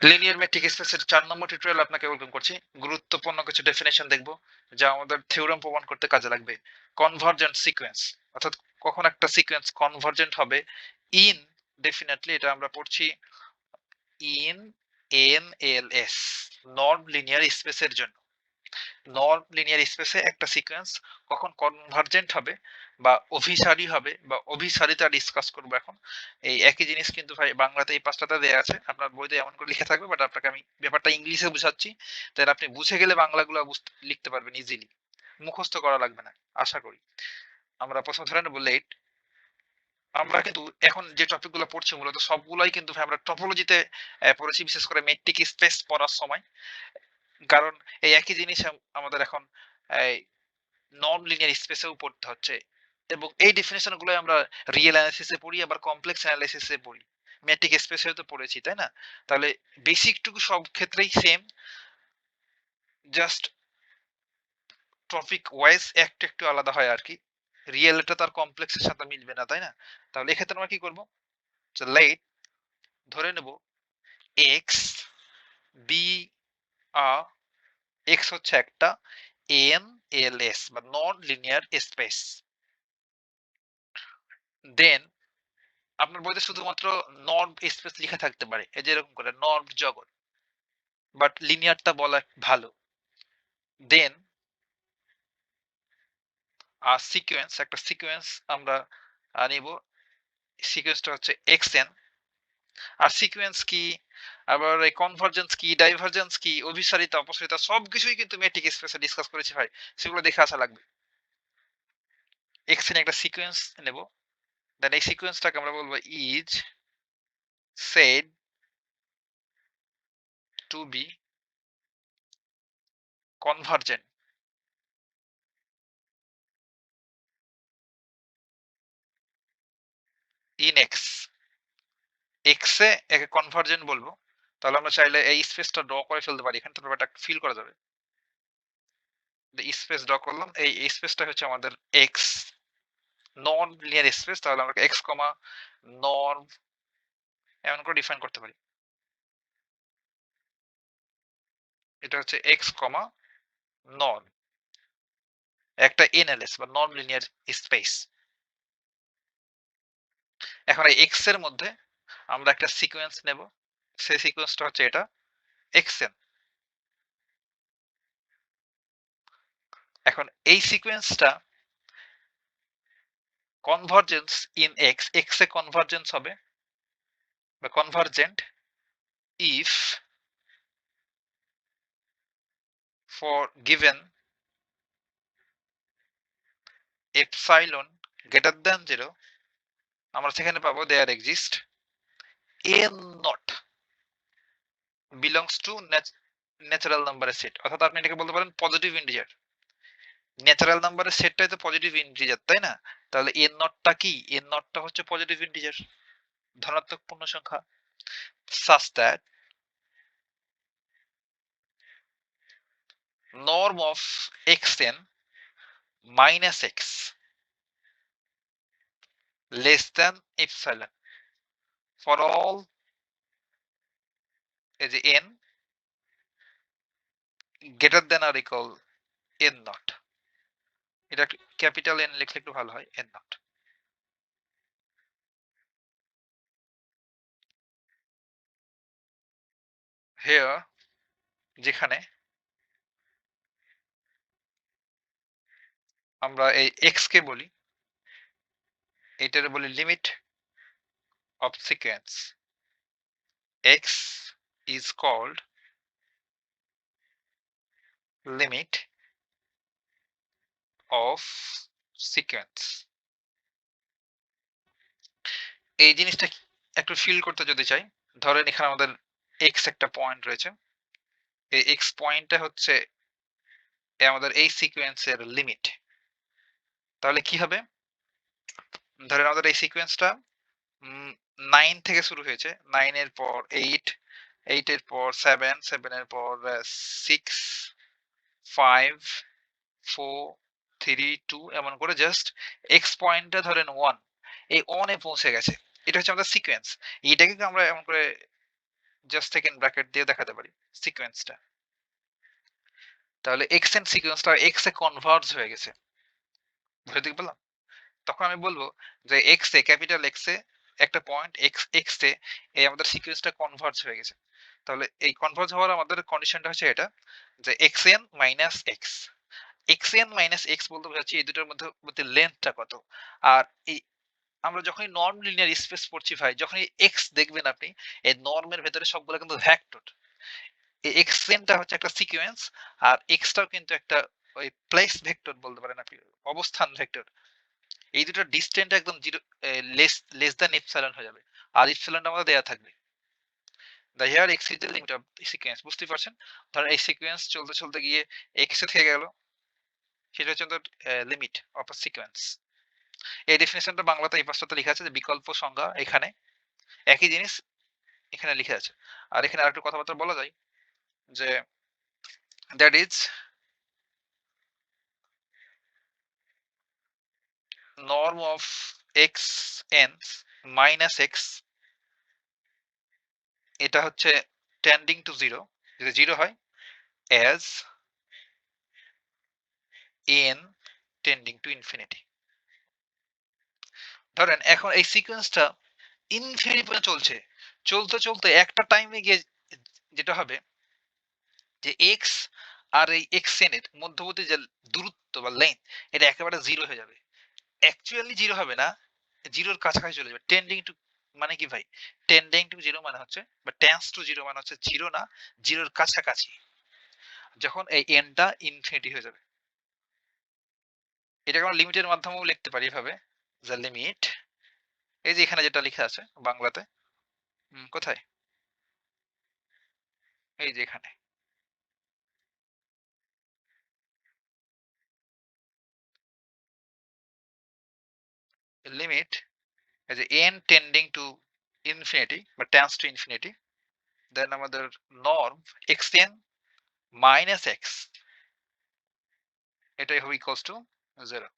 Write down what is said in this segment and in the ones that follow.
Linear matric স্পেসের চার নম্বর tutorial আপনাকে ওয়েলকাম করছি। গুরুত্বপূর্ণ কিছু ডেফিনেশন দেখব, যা আমাদের থিওরাম প্রমাণ করতে কাজে লাগবে। কনভার্জেন্ট সিকোয়েন্স অর্থাৎ কখন একটা সিকোয়েন্স কনভার্জেন্ট হবে ইন ডেফিনেটলি এটা আমরা পড়ছি in N L S non linear স্পেসের জন্য। নর্ম লিনিয়ার স্পেসে একটা সিকোয়েন্স কখন কনভার্জেন্ট হবে বা অভিসারী হবে বা অভিসারিতা ডিসকাস করব এখন। এই একই জিনিস কিন্তু ভাই বাংলাতে এই পাঁচটাতে দেওয়া আছে। আপনার বইতে এমন করে লিখে থাকবে বাট আপনাকে আমি ব্যাপারটা ইংলিশে বুঝাচ্ছি। তাহলে আপনি বুঝে গেলে বাংলাগুলো লিখতে পারবেন ইজিলি মুখস্থ করা লাগবে না, আশা করি। আমরা প্রথম ধরে নেব লেট আমরা কিন্তু এখন যে টপিকগুলো পড়ছি মূলত সবগুলোই কিন্তু আমরা টপোলজিতে পড়েছি, বিশেষ করে মেট্রিক স্পেস পড়ার সময়। কারণ এই একই জিনিস আমাদের এখন, এই নন লিনিয়ার স্পেসেও পড়তে হচ্ছে। এবং এই ডেফিনেশনগুলো আমরা রিয়েল অ্যানালিসিসে পড়ি, আবার কমপ্লেক্স অ্যানালিসিসে পড়ি। ম্যাট্রিক স্পেসেও তো পড়েছি, তাই না? তাহলে বেসিক টুকু সব ক্ষেত্রেই সেম জাস্ট টপিক ওয়াইজ একটু একটু আলাদা হয় আর কি। রিয়েলটা তার কমপ্লেক্সের সাথে মিলবে না, তাই না? তাহলে এক্ষেত্রে আমরা কি করব? লেট ধরে নেব এক্স বি এক্স হচ্ছে একটা এন এল এস বা নন লিনিয়ার স্পেস দেন আপনার বইতে শুধুমাত্র নর্ম স্পেস লেখা থাকতে পারে, এই যে এরকম করে নর্ম জগৎ। বাট লিনিয়ারটা বলা ভালো। দেন আর সিকোয়েন্স একটা সিকোয়েন্স আমরা নিব। সিকোয়েন্সটা হচ্ছে এক্স এন আর সিকোয়েন্স কি? আবার এই কনভার্জেন্স কি ডাইভার্জেন্স কি অভিসারিতা, অপসারিতা, সবকিছুই কিন্তু মেট্রিক স্পেসে ডিসকাস করেছি ভাই। সেগুলো দেখে আসা লাগবে। এক্স এন একটা সিকোয়েন্স নেব। দেন এই সিকোয়েন্সটাকে আমরা বলব is said to be convergent. In x x এ একে কনভার্জেন্ট বলব। তাহলে আমরা চাইলে এই স্পেসটা ড্র করে ফেলতে পারি। এখান থেকে ব্যাপারটা ফিল করা যাবে। স্পেস ড্র করলাম। এই স্পেসটা হচ্ছে আমাদের এক্স নন লিনিয়ার স্পেস তাহলে আমরা এক্স কমা নর্ম এমন করে ডিফাইন করতে পারি। এটা হচ্ছে এক্স কমা নর্ম একটা এনএলএস বা নন লিনিয়ার স্পেস এখন এই এক্সের মধ্যে আমরা একটা সিকোয়েন্স নেব। সেই সিকোয়েন্সটা হচ্ছে এটা এক্সএন এখন এই সিকোয়েন্সটা convergence in x x A convergence হবে বা convergent if for given epsilon greater than 0 আমরা সেখানে পাবো there exist a not belongs to natural নাম্বারের সেট অর্থাৎ আপনি এটাকে বলতে পারেন পজিটিভ ইন্টিজার ন্যাচারাল নাম্বারের সেটটাই তো পজিটিভ ইন্টিজার তাই না? তাহলে এন নটটা কি? এন নটটা হচ্ছে পজিটিভ ইন্টিজার ধনাত্মক পূর্ণ সংখ্যা। such that norm of xn minus x less than epsilon. For all is n greater than or equal n not. এটা ক্যাপিটাল এন লিখলে একটু ভালো হয় এন নট here, যেখানে আমরা এই এক্স কে বলি, এটার বলি limit of sequence x is called limit of sequence এই জিনিসটা একটু ফিল করতে যদি চাই, ধরেন এখানে আমাদের এক্স একটা পয়েন্ট রয়েছে। এই এক্স পয়েন্টটা হচ্ছে আমাদের এই সিকোয়েন্সের লিমিট তাহলে কি হবে? ধরেন আমাদের এই সিকোয়েন্সটা নাইন থেকে শুরু হয়েছে। নাইনের পর এইট এইটের পর সেভেন সেভেনের পর six five four three two এমন করে জাস্ট এক্স পয়েন্টটা ধরেন ওয়ান এই ওয়ানে পৌঁছে গেছে। এটা হচ্ছে আমাদের সিকোয়েন্স এইটাকে আমরা এমন করে জাস্ট সেকেন্ড ব্র্যাকেট দিয়ে দেখাতে পারি? সিকোয়েন্সটা তাহলে এক্স এন সিকোয়েন্সটা এক্স এ কনভার্জ হয়ে গেছে। বুঝতে পেলাম তখন আমি বলব যে এক্স এ ক্যাপিটাল এক্স এ, একটা পয়েন্ট এক্স এক্স এ, এই আমাদের সিকোয়েন্সটা কনভার্জ হয়ে গেছে। তাহলে এই কনভার্জ হওয়ার আমাদের কন্ডিশনটা হচ্ছে এটা, যে x n minus x x n minus x বলতে বোঝাচ্ছি এই দুটোর মধ্যে মধ্যে লেন্থটা কত। আর এই, আমরা যখনই নর্ম লিনিয়ার স্পেস পড়ছি ভাই, যখনই এক্স দেখবেন আপনি, এই নর্মের ভেতরে সবগুলো কিন্তু ভ্যাক্টর এই এক্স এনটা হচ্ছে একটা সিকোয়েন্স আর এক্সটাও কিন্তু একটা ওই প্লেস ভেক্টর বলতে পারেন আপনি, অবস্থান ভেক্টর এই দুটো ডিস্টেন্ট একদম zero less less than epsilon হয়ে যাবে। আর ইপসাইলনটা আমাদের দেয়া থাকবে। The here x is the limit of sequence বুঝতে পারছেন? ধরেন এই সিকোয়েন্স চলতে চলতে গিয়ে এক্স এ থেকে গেল, সেটা হচ্ছে লিমিট অফ আ সিকোয়েন্স এই ডেফিনেশনটা বাংলাতে এই পাঁচটাতে লেখা আছে যে বিকল্প সংজ্ঞা এখানে। একই জিনিস এখানে লিখে আছে। আর এখানে আরেকটু কথাবার্তা বলা যায় যে that is norm of x n minus x এটা হচ্ছে টেন্ডিং টু জিরো যদি জিরো হয়, as n tending to infinity ধরেন এখন এই সিকোয়েন্সটা ইনফিনিটি পর্যন্ত চলছে। চলতে চলতে একটা টাইমে গিয়ে যেটা হবে, যে এক্স আর এই এক্স এন মধ্যবর্তী যে দূরত্ব বা লেন্থ এটা একেবারে জিরো হয়ে যাবে। অ্যাকচুয়ালি জিরো হবে না জিরোর কাছাকাছি চলে যাবে। টেন্ডিং টু মানে কি ভাই? টেন্ডিং টু জিরো মানে হচ্ছে, বা টেন্স টু জিরো মানে হচ্ছে জিরো না জিরোর কাছাকাছি। যখন এই এনটা ইনফিনিটি হয়ে যাবে। এটাকে আমরা লিমিটের মাধ্যমেও লিখতে পারি এভাবে যে লিমিট এই যে এখানে যেটা লেখা আছে বাংলাতে কোথায়? এই যে এখানে। limit as n tending to infinity, বা tends to infinity, then আমাদের norm xn minus x, এটাই হবে equals to 0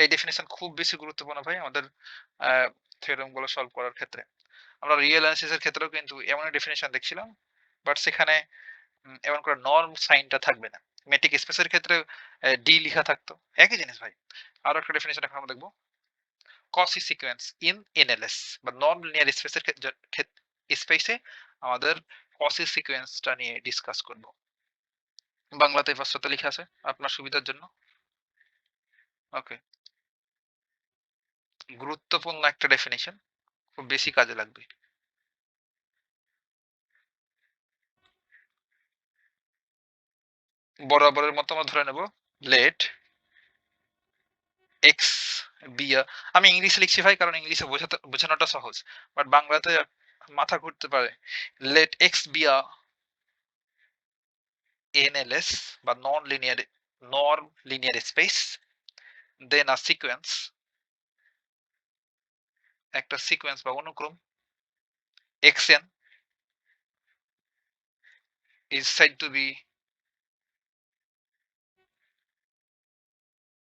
এই ডেফিনেশন খুব বেশি গুরুত্বপূর্ণ ভাই আমাদের থিওরেমগুলো সলভ করার ক্ষেত্রে। আমরা রিয়েল অ্যানালিসিসের ক্ষেত্রেও কিন্তু এমন ডেফিনেশন দেখছিলাম বাট সেখানে এমন করে নর্ম সাইনটা থাকবে না। মেট্রিক স্পেসের ক্ষেত্রে ডি লেখা থাকতো। একই জিনিস ভাই, আরও একটা ডেফিনেশন এখন আমরা দেখব। কসি সিকোয়েন্স ইন এনএলএস বা নন লিনিয়ার স্পেসের স্পেসে আমাদের কসি সিকোয়েন্সটা নিয়ে ডিসকাস করব। বাংলাতে ফার্স্টতে লেখা আছে আপনার সুবিধার জন্য। ওকে। গুরুত্বপূর্ণ একটা ডেফিনেশন খুব বেশি কাজে লাগবে। বরাবরের মতো আমরা ধরে নেব। লেট এক্স বিয়া আমি ইংলিশে লিখছি ভাই, কারণ ইংলিশে বোঝাতে, বোঝানোটা সহজ। বাট বাংলাতে মাথা ঘুরতে পারে। লেট এক্স বিয়া এনএলএস বা non linear norm linear space then a sequence একটা সিকোয়েন্স বা অনুক্রম, xn is said to be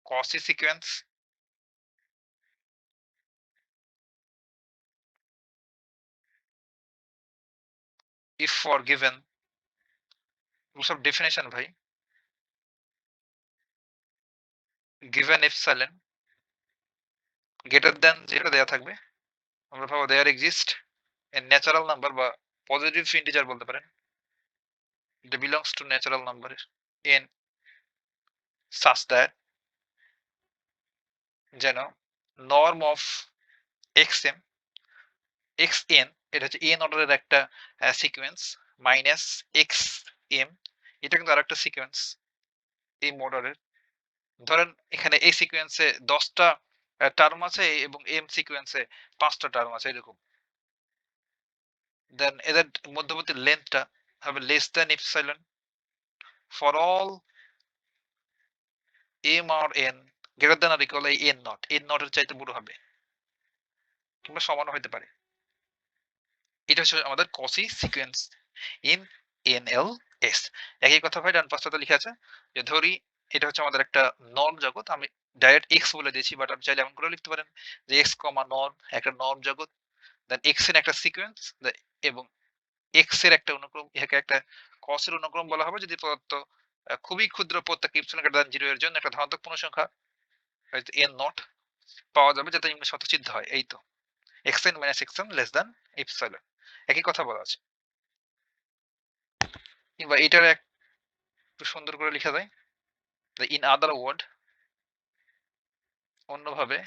Cauchy sequence if for given rules of definition ভাই given epsilon greater than যেটা দেয়া থাকবে আমরা ভাবো there exist a natural number বা positive integer বলতে পারেন it belongs to natural number in such that যেন এক্স এম এক্স এন এটা হচ্ছে এন অর্ডারের একটা সিকোয়েন্স মাইনাস এক্স এম এটা কিন্তু আরেকটা সিকোয়েন্স এম অর্ডারের ধরেন এখানে এই সিকোয়েন্সে দশটা টার্ম আছে এবং এম সিকোয়েন্সে পাঁচটা টার্ম আছে এরকম। দেন এদের মধ্যবর্তী লেন্থটা হবে less than epsilon for all m R n greater than or equal এই এন নট এন নট এর চাইতে বড় হবে। কিংবা সমান হইতে পারে। এটা হচ্ছে আমাদের Cauchy sequence in N L S একই কথা ভাই, ডান পাশটাতে লিখে আছে যে ধরি এটা হচ্ছে আমাদের একটা নর্ম জগৎ। আমি ডাইরেক্ট এক্স বলে দিয়েছি বাট আপনি চাইলে এমন করে লিখতে পারেন যে এক্স কমা নর্ম একটা নর্ম জগৎ দেন এক্সের একটা সিকোয়েন্স এবং এক্সের একটা অনুক্রম ইহাকে একটা cos এর অনুক্রম বলা হবে, যদি প্রদত্ত খুবই ক্ষুদ্র প্রত্যেক ইপসিলন গ্রেটার দ্যান 0 এর জন্য একটা ধনাত্মক পূর্ণ সংখ্যা, হয়তো n নট পাওয়া যাবে, যাতে ইংলিশ শতসিদ্ধ হয়, এই তো। X n minus xn less than epsilon একই কথা বলা আছে। কিংবা এটার এক একটু সুন্দর করে লেখা যায় ইন আদার ওয়ার্ড অন্যভাবে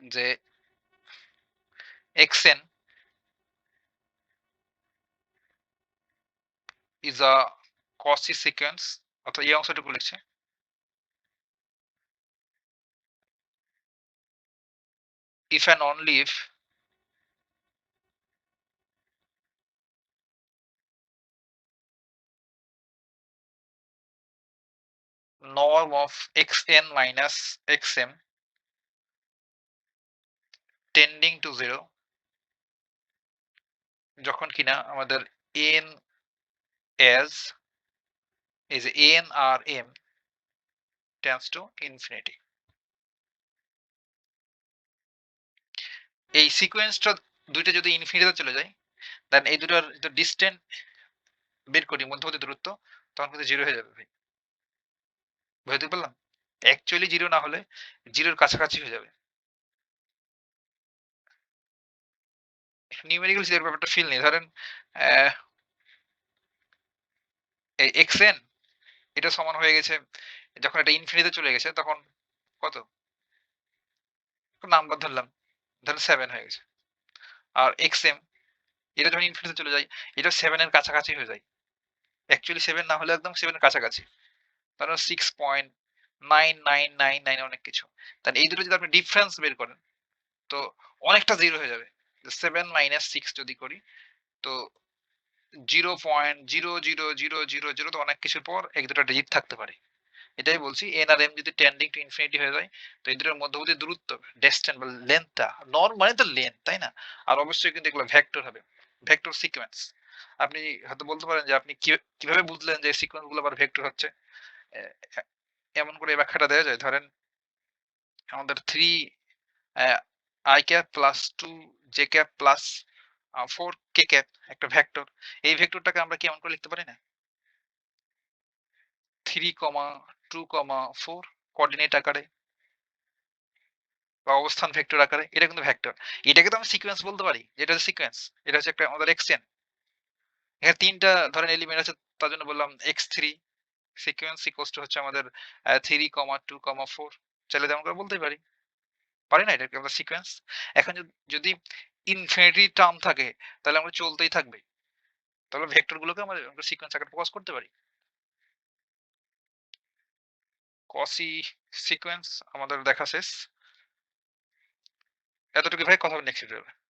যে xn is a Cauchy sequence অর্থাৎ এই অংশটুকু লিখছে। if and only if norm of xn minus xm tending to 0 যখন কিনা আমাদের n as is n r m tends to infinity এই সিকোয়েন্সটা দুইটা যদি ইনফিনিটিতে চলে যায় দেন এই দুটোর ডিস্টেন্স বের করি, মধ্যবর্তী দূরত্ব, তখন কিন্তু জিরো হয়ে যাবে ভাই। বুঝতে পারলাম? অ্যাকচুয়ালি জিরো না হলে জিরোর কাছাকাছি হয়ে যাবে। নিউমেরিক্যাল এর ব্যাপারটা ফিল নেই। ধরেন এই এক্সএন এটা সমান হয়ে গেছে, যখন এটা ইনফিনিটিতে চলে গেছে, তখন কত? নাম্বার ধরলাম। ধরেন সেভেন হয়ে গেছে। আর এক্স এম এটা যখন ইনফিনিটিতে চলে যায়, এটা সেভেনের কাছাকাছি হয়ে যায়। অ্যাকচুয়ালি সেভেন না হলে একদম সেভেনের কাছাকাছি। ধরেন six point nine nine nine nine অনেক কিছু। তাহলে এই দুটো যদি আপনি ডিফারেন্স বের করেন, তো অনেকটা জিরো হয়ে যাবে। সেভেন মাইনাস সিক্স যদি করি, তো zero point zero zero zero zero zero তো অনেক কিছুর পর এক দুটো ডিজিট থাকতে পারে। এটাই বলছি এন আর এম যদি টেন্ডিং টু ইনফিনিটি হয়ে যায়, তো এই দুটোর মধ্যবর্তী দূরত্ব ডেস্টেন্স বা লেন্থটা নর্ম মানে তো লেন্থ তাই না? আর অবশ্যই কিন্তু এগুলো ভেক্টর হবে ভেক্টর সিকোয়েন্স আপনি হয়তো বলতে পারেন যে আপনি কীভাবে বুঝলেন যে সিকোয়েন্সগুলো আবার ভেক্টর হচ্ছে? এমন করে ব্যাখ্যাটা দেওয়া যায়, ধরেন আমাদের three i cap plus two j cap plus four k cap একটা ভেক্টর এই ভেক্টরটাকে আমরা কেমন করে লিখতে পারি না? Three comma two comma four coordinate আকারে বা অবস্থান ভেক্টর আকারে, এটা কিন্তু ভেক্টর এটাকে তো আমি সিকোয়েন্স বলতে পারি যেটা হচ্ছে সিকোয়েন্স এটা হচ্ছে একটা আমাদের এক্সেন এখানে তিনটা ধরেন এলিমেন্ট আছে, তার জন্য বললাম এক্স থ্রি সিকোয়েন্স ইকোয়াস হচ্ছে আমাদের three comma two comma four চাইলে তেমন করে বলতেই পারি। পারি না এটাকে আমরা সিকোয়েন্স এখন যদি ইনফিনিটি টার্ম থাকে, তাহলে আমরা চলতেই থাকবে। তাহলে ভেক্টর গুলোকে আমরা সিকোয়েন্স আকারে প্রকাশ করতে পারি। কসি সিকোয়েন্স আমাদের দেখা শেষ। এতটুকু ভাই কথা নেক্সট ভিডিও